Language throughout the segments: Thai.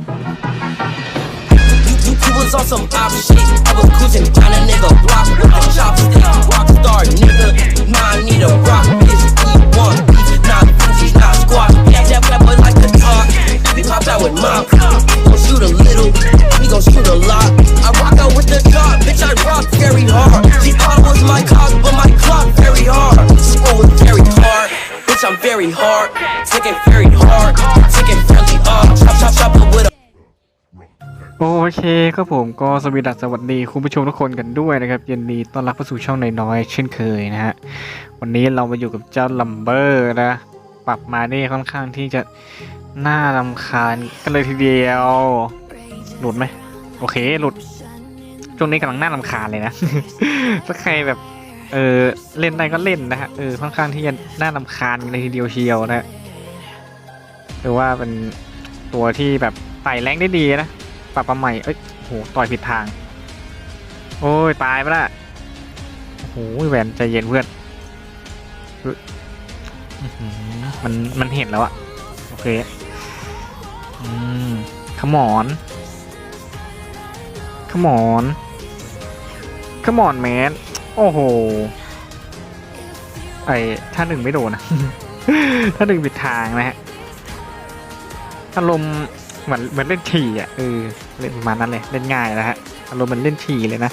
You, you, was on some op shit. I was cruising down a nigga block with the chopstick. Rockstar nigga, nah, I need a rock bitch. We want beef, not Fuji's, not squash. Yeah, that rapper like the talk. We popped out with mom. Gon' shoot a little, we gon' shoot a lot. I rock out with โอเคครับผมก็สวีดัสสวัสดีคุณผู้ชมทุกคนกันด้วยนะครับยินดีต้อนรับเข้าสู่ช่องน้อยๆเช่นเคยนะฮะวันนี้เรามาอยู่กับเจ้าลัมเบอร์นะปรับมาได้ค่อนข้างที่จะน่ารำคาญกันเลยทีเดียว หลุดไหมโอเคหลุดช่วงนี้กำลังน่ารำคาญเลยนะ ถ้าใครแบบเออเล่นได้ก็เล่นนะฮะเออค่อนข้างที่จะน่ารำคาญกันเลยทีเดียวเชียวนะฮะหรือว่าเป็นตัวที่แบบไต่แรงได้ดีนะ ปรับมาใหม่ เอ้ยโห ต่อยผิดทาง โอ้ย ตายไปละโอ้โหแหวนใจเย็นเพื่อน มัน มันเห็นแล้วอะโอเค อืมขมอนขมอนขมอนแมนโอ้โห ไอถ้าหนึ่งไม่โดนนะถ้าหนึ่งผิดทางนะฮะ อารมณ์ เหมือนเหมือนเล่นฉี่อะเออเล่นประมาณนั้นเลยเล่นง่ายนะฮะอารมณ์เหมันเล่นฉี่เลยนะ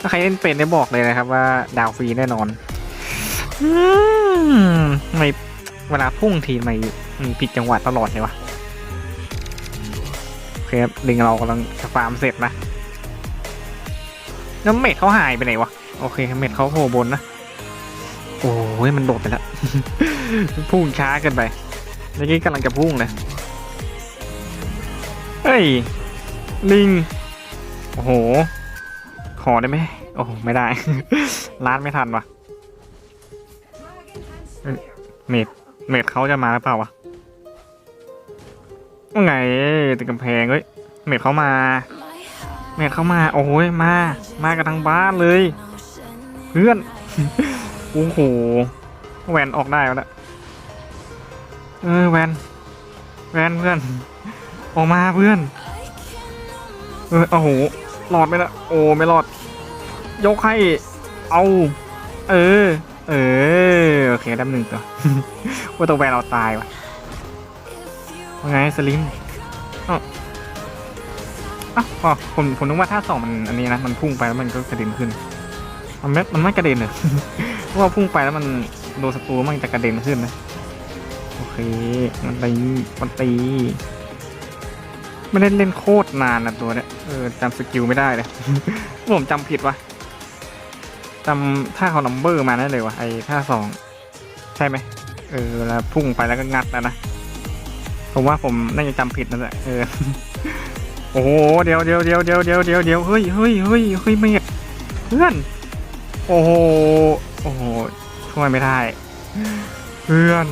ถ้าใครเล่นเป็นได้บอกเลยนะครับว่าดาวฟรีแน่นอนอืมทำไมเวลาพุ่งทีไมมันผิดจังหวะตลอดเลยวะโอเคครับลิงเรากำลังจะฟาร์มเสร็จนะแล้วเม็ดเขาหายไปไหนวะโอเคเม็ดเขาโผล่บนนะโอ้ยมันโดดไปแล้ว พุ่งช้าเกินไปเมื่อกี้กำลังจะพุ่งเลย เฮ้ย ลิง โอ้โห ขอได้ไหม โอ้โหไม่ได้ ร้านไม่ทันวะเอ้ยเมดเมดเขาจะมาหรือเปล่าวะว่าไงติดกำแพงเฮ้ย เมดเขามา เมดเขามา โอ้โหมา มากันทั้งบ้านเลย เพื่อน โอ้โห แวนออกได้แล้วนะเออแวน แวนเพื่อน ออกมาเพื่อน เออโอ้โหหลอดไหมละโอ้ไม่รอด ยกให้ เอา เออ เออ โอเคได้หนึ่งตัวว่าตัวแวนเราตายวะว่าไงสลิมอ้าวอ้าวอ๋อผมผมนึกว่าถ้าสองมันอันนี้นะมันพุ่งไปแล้วมันก็กระเด็นขึ้น มันไม่มันไม่กระเด็นเลยเพราะว่าพุ่งไปแล้วมันโดนศัตรูมันจะกระเด็นขึ้นนะโอเค มันตี มันตี ไม่ได้เล่นโคตรนานนะตัวเนี้ยเออจำสกิลไม่ได้เลย ผมจำผิดวะจำท่าเขานัมเบอร์มาได้เลยวะไอ้ท่าสองใช่ไหมเออเวลาพุ่งไปแล้วก็งัดแล้วนะผมว่าผมน่าจะจำผิดนั่นแหละเออโอ้โหเดี๋ยวเดี๋ยวเดี๋ยวเดี๋ยวเดี๋ยวเดี๋ยวเดี๋ยวเฮ้ยเฮ้ยเฮ้ยเฮ้ยเมดเพื่อนโอ้โหโอ้โหช่วยไม่ได้ เพื่อน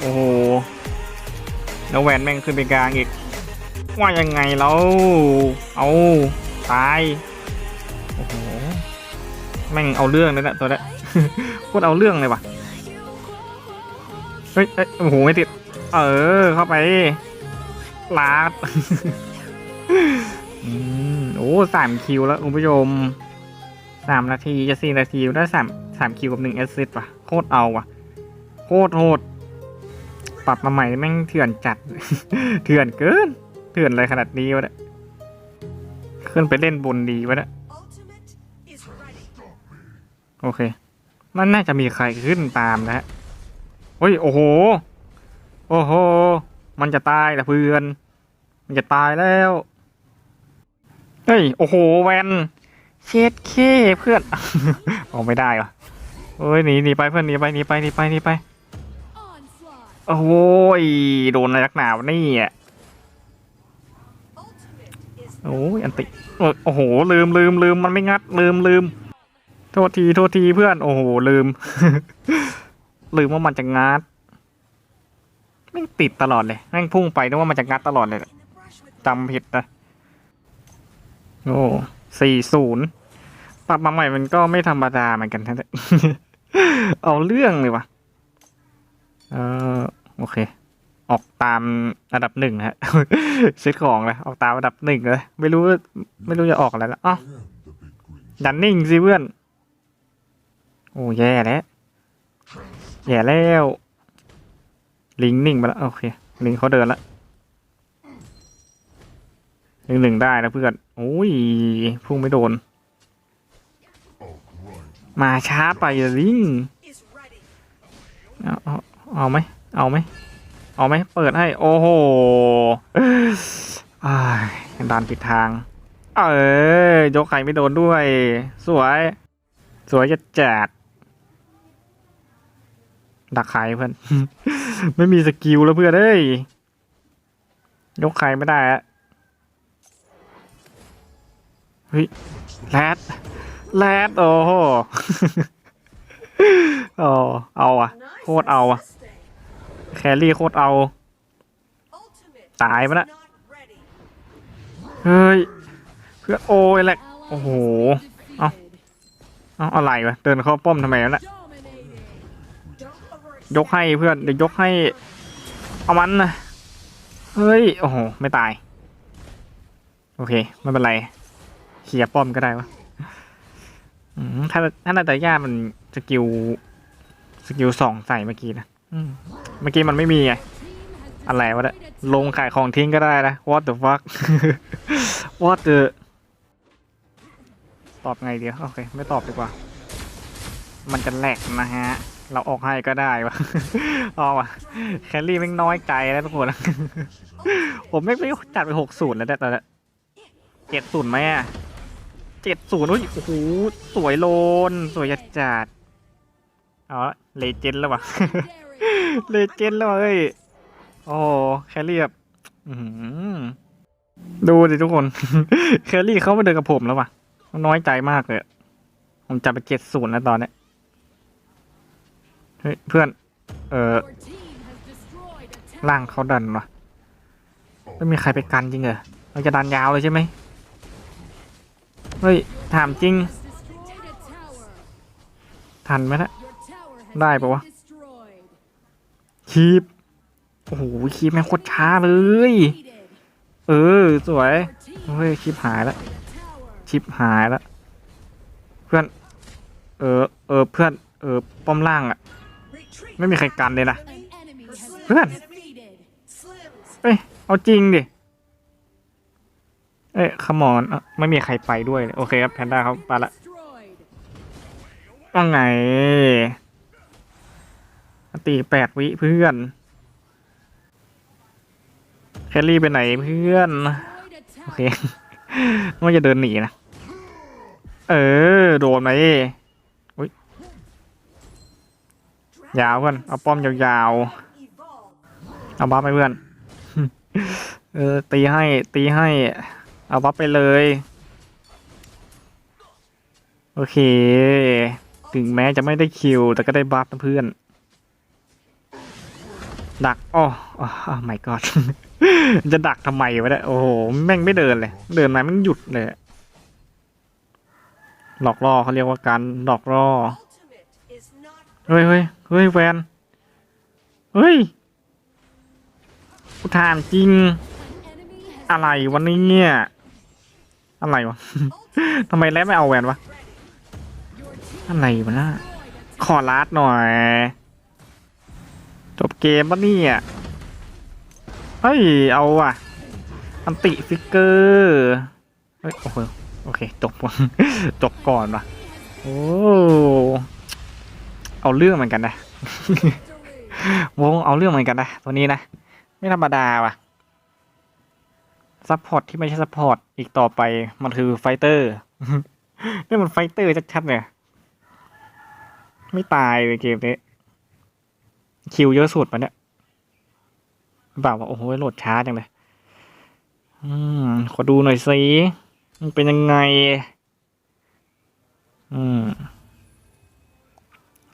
โอ้โหแล้วแหวนแม่งขึ้นไปกลางอีก ว่ายังไงแล้ว เอาตาย โอ้โห แม่งเอาเรื่องเลยนะตัวนี้โคตรเอาเรื่องเลยว่ะ เฮ้ยเอ้ยโอ้โห ไม่ติด เออ เข้าไป ลาดอืมโอ้สามคิวแล้วคุณผู้ชมสามนาทีจะสี่นาทีได้สามสามคิวกับหนึ่งแอสซิสต์ว่ะ โคตรเอาว่ะ โคตรโหด ปรับมาใหม่แม่งเถื่อนจัด เถื่อนเกิน เถื่อนอะไรขนาดนี้วะเนี่ยขึ้นไปเล่นบนดีวะเนี่ยโอเค มันน่าจะมีใครขึ้นตามนะฮะเฮ้ย โอ้โห โอ้โห มันจะตายละเพื่อน มันจะตายแล้ว เฮ้ย โอ้โห แวน เช็ดเคเพื่อนออกไม่ได้วะเฮ้ย หนีหนีไปเพื่อน หนีไป หนีไป หนีไป หนีไป โอ้โหยโดนอะไรนักหนาวนี่อะ โอ้ยอันติโอ้โห ลืมลืมลืมมันไม่งัด ลืมลืมโทษทีโทษทีเพื่อน โอ้โห ลืม ลืมว่ามันจะงัดแม่งติดตลอดเลยแม่งพุ่งไปนึกว่ามันจะงัดตลอดเลยจำผิดนะโอ้สี่ศูนย์ปรับมาใหม่มันก็ไม่ธรรมดาเหมือนกันนะเนี่ยเอาเรื่องเลยวะเออโอเค ออกตามอันดับหนึ่งนะฮะเซตของเลยออกตามอันดับหนึ่งเลยไม่รู้ไม่รู้จะออกอะไรแล้วอ๋อดันนิ่งสิเพื่อนโอ้แย่แล้วแย่แล้วลิงนิ่งไปแล้วโอเคลิงเขาเดินแล้วหนึ่งหนึ่งได้นะเพื่อนโอ้ยพุ่งไม่โดน มาช้าไปลิงเอาเอาเอาไหมเอาไหม เอาไหมเปิดให้ โอ้โหอ้ายดันปิดทาง เออยกไข่ไม่โดนด้วย สวย สวยจะแจัดดักไข่เพื่อน ไม่มีสกิลแล้วเพื่อนเอ้ย ยกไข่ไม่ได้อะเฮ้ยแรดแรดโอ้โหโอ้เอาอะโคตรเอาอะ แครี่โคตรเอา ตายปะน่ะเฮ้ย เพื่อโอ้ยแหละ โอ้โห เอาเอาอะไรวะเดินเข้าป้อมทำไมวะน่ะยกให้เพื่อน เดี๋ยวยกให้ เอามันนะ เฮ้ย โอ้โห ไม่ตาย โอเค ไม่เป็นไรเคลียร์ป้อมก็ได้วะอืมถ้าถ้านาตาย่ามันสกิล สกิลสองใส่เมื่อกี้นะอืม เมื่อกี้มันไม่มีไง อะไรวะเนี่ยลงขายของทิ้งก็ได้นะ what the fuck what the ตอบไงเดียว โอเค ไม่ตอบดีกว่า มันจะแหลกนะฮะ เราออกให้ก็ได้วะเอาวะแคลรี่แม่งน้อยใจแล้วทุกคน ผมไม่ไม่จัดไปหกศูนย์แล้วแต่แต่เจ็ดศูนย์ไหมอะเจ็ดศูนย์โอ้โอ้โห สวยโลน สวยจัดจัดเอาละเลเจนด์แล้ววะ เลเจนด์แล้วว่ะเอ้ยโอ้แคลรี่แบบดูดิทุกคน แคลรี่เขามาเดินกับผมแล้วว่ะ น้อยใจมากเลย ผมจับไปเจ็ดศูนย์แล้วตอนเนี้ยเฮ้ยเพื่อน เออล่างเขาดันวะไม่มีใครไปกันจริงเหรอเราจะดันยาวเลยใช่ไหมเฮ้ย ถามจริง ทันไหมนะได้ปะวะ คีบโอ้โหคีบแม่งโคตรช้าเลย เออ สวยเฮ้ยชิปหายแล้วชิปหายแล้วเพื่อน เออ เออเพื่อน เออป้อมล่างอะไม่มีใครกันเลยนะเพื่อนเอ้ยเอาจริงดิเอ้ยขมอนไม่มีใครไปด้วยเลยโอเคครับแพนด้าเขาไปละว่าไง ตีแปดวิเพื่อน แคลรี่ไปไหนเพื่อน โอเคว่าจะเดินหนีนะ เออ โดนไหมอุ้ยยาวเพื่อน เอาป้อมยาวๆ เอาบัฟไปเพื่อน เออ ตีให้ ตีให้ เอาบัฟไปเลย โอเค ถึงแม้จะไม่ได้คิว แต่ก็ได้บัฟนะเพื่อน ดักอ๋ออ๋อไม่กอดจะดักทำไมวะเนี่ยโอ้โห แม่งไม่เดินเลย เดินมาแม่งหยุดเลย หลอกล่อเขาเรียกว่าการหลอกล่อ เฮ้ยเฮ้ยเฮ้ยแวนเฮ้ยกูถามจริง อะไรวันนี้เนี่ยอะไรวะ ทำไมแล้วไม่เอาแวนวะ อะไรวะน่ะขอลาดหน่อย จบเกมปะเนี่ยเฮ้ย เอาว่ะ อันติฟิกเกอร์เฮ้ยโอเคโอเค จบจบก่อนว่ะ โอ้ เอาเรื่องเหมือนกันนะ วงเอาเรื่องเหมือนกันนะ ตัวนี้นะ ไม่ธรรมดาว่ะซัพพอร์ตที่ไม่ใช่ซัพพอร์ตอีกต่อไปมันคือไฟเตอร์นี่มันไฟเตอร์ชัดๆเลยไม่ตายเลยเกมนี้ คิวเยอะสุดปะเนี่ยบ่าวว่าโอ้โหโหลดช้าจังเลยอืมขอดูหน่อยสิมันเป็นยังไง อืม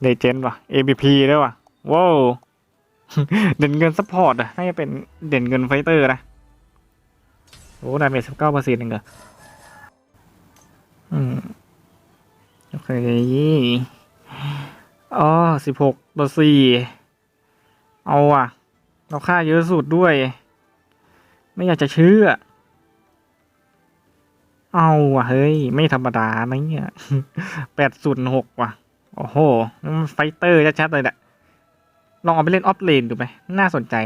เลเจนด์ว่ะ ABP ด้วยว่ะว้าวเด่นเงินซัพพอร์ตอะน่าจะเป็นเด่นเงินไฟเตอร์นะโอ้ดาเมจสิบเก้าเปอร์เซ็นต์เองเหรออืมโอเคอ๋อสิบหกต่อสี่ เอาอะ เราค่าเยอะสุดด้วย ไม่อยากจะเชื่อ เอาอะ เฮ้ย ไม่ธรรมดานะเนี่ยแปดศูนย์หกว่ะ โอ้โหมันไฟเตอร์ชัดๆเลยแหละ ลองเอาไปเล่นออฟเลนดูไหม น่าสนใจ